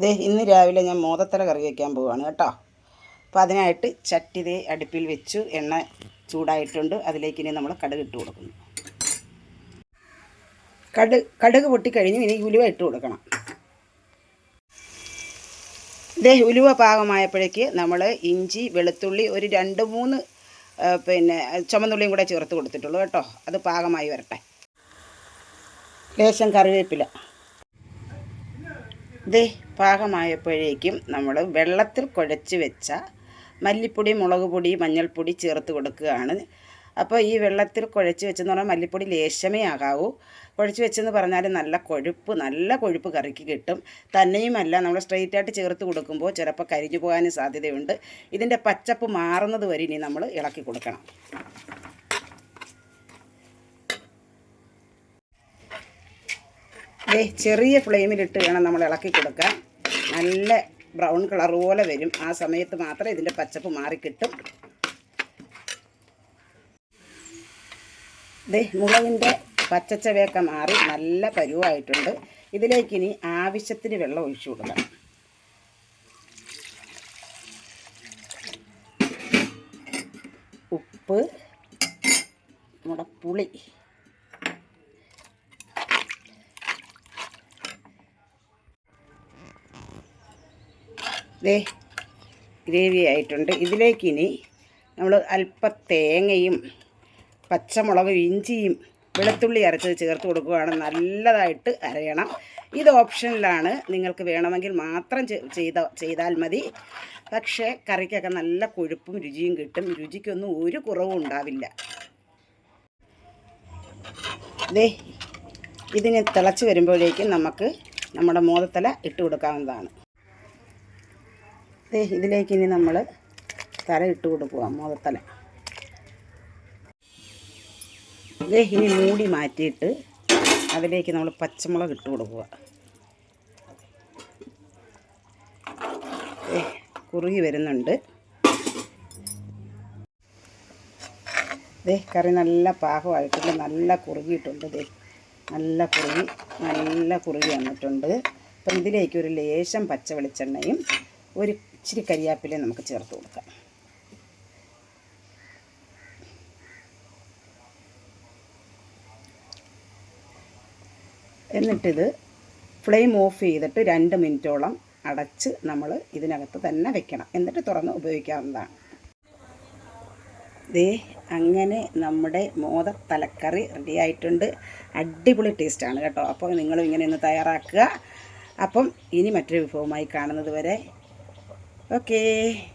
ദേ ഇന്ന് രാവിലെ ഞാൻ മോദത്തല കറി വയ്ക്കാൻ പോവുകയാണ് കേട്ടോ. അപ്പോൾ അതിനായിട്ട് ചട്ടി ദേ അടുപ്പിൽ വെച്ചു എണ്ണ ചൂടായിട്ടുണ്ട്. അതിലേക്ക് ഇനി നമ്മൾ കടുക് ഇട്ട് കൊടുക്കുന്നു കടു കടുക് പൊട്ടിക്കഴിഞ്ഞു ഇനി ഉലുവ ഇട്ട് കൊടുക്കണം. ദേ ഉലുവ പാകമായപ്പോഴേക്ക് നമ്മൾ ഇഞ്ചി വെളുത്തുള്ളി ഒരു രണ്ട് മൂന്ന് പിന്നെ ചുമന്നുള്ളിയും കൂടെ ചേർത്ത് കൊടുത്തിട്ടുള്ളൂ കേട്ടോ. അത് പാകമായി വരട്ടെ. ലേശം കറിവേപ്പില. ഇതേ പാകമായപ്പോഴേക്കും നമ്മൾ വെള്ളത്തിൽ കുഴച്ച് വെച്ച മല്ലിപ്പൊടി മുളക് പൊടി മഞ്ഞൾപ്പൊടി ചേർത്ത് കൊടുക്കുകയാണ്. അപ്പോൾ ഈ വെള്ളത്തിൽ കുഴച്ച് വെച്ചെന്ന് പറഞ്ഞാൽ മല്ലിപ്പൊടി ലേശമേ ആകാവൂ. കുഴച്ച് വെച്ചെന്ന് പറഞ്ഞാൽ നല്ല കൊഴുപ്പ് നല്ല കൊഴുപ്പ് കറിക്ക് കിട്ടും. തന്നെയുമല്ല നമ്മൾ സ്ട്രെയിറ്റ് ആയിട്ട് ചേർത്ത് കൊടുക്കുമ്പോൾ ചിലപ്പോൾ കരിഞ്ഞു പോകാനും സാധ്യതയുണ്ട്. ഇതിന്റെ പച്ചപ്പ് മാറുന്നത് വരെ ഇനി നമ്മൾ ഇളക്കി കൊടുക്കണം. ദേ ചെറിയ ഫ്ലെയിമിലിട്ട് വേണം നമ്മൾ ഇളക്കി കൊടുക്കാൻ. നല്ല ബ്രൗൺ കളർ പോലെ വരും. ആ സമയത്ത് മാത്രം ഇതിന്റെ പച്ചപ്പ് മാറിക്കിട്ടും ദേ മുളകിന്റെ പച്ചച്ചവയൊക്കെ മാറി നല്ല പരുവായിട്ടുണ്ട്. ഇതിലേക്ക് ഇനി ആവശ്യത്തിന് വെള്ളം ഒഴിച്ചു കൊടുക്കണം ഉപ്പ് നമ്മുടെ പുളി. ദേ ഗ്രേവി ആയിട്ടുണ്ട്. ഇതിലേക്ക് ഇനി നമ്മൾ അല്പം തേങ്ങയും പച്ചമുളകും ഇഞ്ചിയും വെളുത്തുള്ളി അരച്ചത് ചേർത്ത് കൊടുക്കുകയാണ്. നല്ലതായിട്ട് അരയണം. ഇത് ഓപ്ഷനിലാണ്. നിങ്ങൾക്ക് വേണമെങ്കിൽ മാത്രം ചെയ്ത ചെയ്താൽ മതി. പക്ഷേ കറിക്കൊക്കെ നല്ല കൊഴുപ്പും രുചിയും കിട്ടും. രുചിക്കൊന്നും ഒരു കുറവും ഉണ്ടാവില്ല. ദേ ഇതിന് തിളച്ച് വരുമ്പോഴേക്കും നമുക്ക് നമ്മുടെ മോദത്തല ഇട്ട് കൊടുക്കാവുന്നതാണ്. ഇതിലേക്ക് ഇനി നമ്മൾ തല ഇട്ട് കൊടുക്കുക മോദത്തല ദേ ഇനി മൂടി മാറ്റിയിട്ട് അതിലേക്ക് നമ്മൾ പച്ചമുളക് ഇട്ട് കൊടുക്കുക കുറുകി വരുന്നുണ്ട്. ദേ കറി നല്ല പാകമായിട്ടുണ്ട് നല്ല കുറുകിയിട്ടുണ്ട് ദേ. നല്ല കുറുകി നല്ല കുറുകി വന്നിട്ടുണ്ട്. അപ്പം ഇതിലേക്ക് ഒരു ലേശം പച്ച വെളിച്ചെണ്ണയും ഒരു ഇച്ചിരി കരിയാപ്പില നമുക്ക് ചേർത്ത് കൊടുക്കാം. എന്നിട്ടിത് ഫ്ലെയിം ഓഫ് ചെയ്തിട്ട് രണ്ട് മിനിറ്റോളം അടച്ച് നമ്മൾ ഇതിനകത്ത് തന്നെ വെക്കണം. എന്നിട്ട് തുറന്ന് ഉപയോഗിക്കാവുന്നതാണ്. ദേ അങ്ങനെ നമ്മുടെ മോദ തലക്കറി റെഡി ആയിട്ടുണ്ട്. അടിപൊളി ടേസ്റ്റാണ് കേട്ടോ. അപ്പോൾ നിങ്ങളും ഇങ്ങനെ ഒന്ന് തയ്യാറാക്കുക. അപ്പം ഇനി മറ്റൊരു വിഭവമായി കാണുന്നത് വരെ Okay.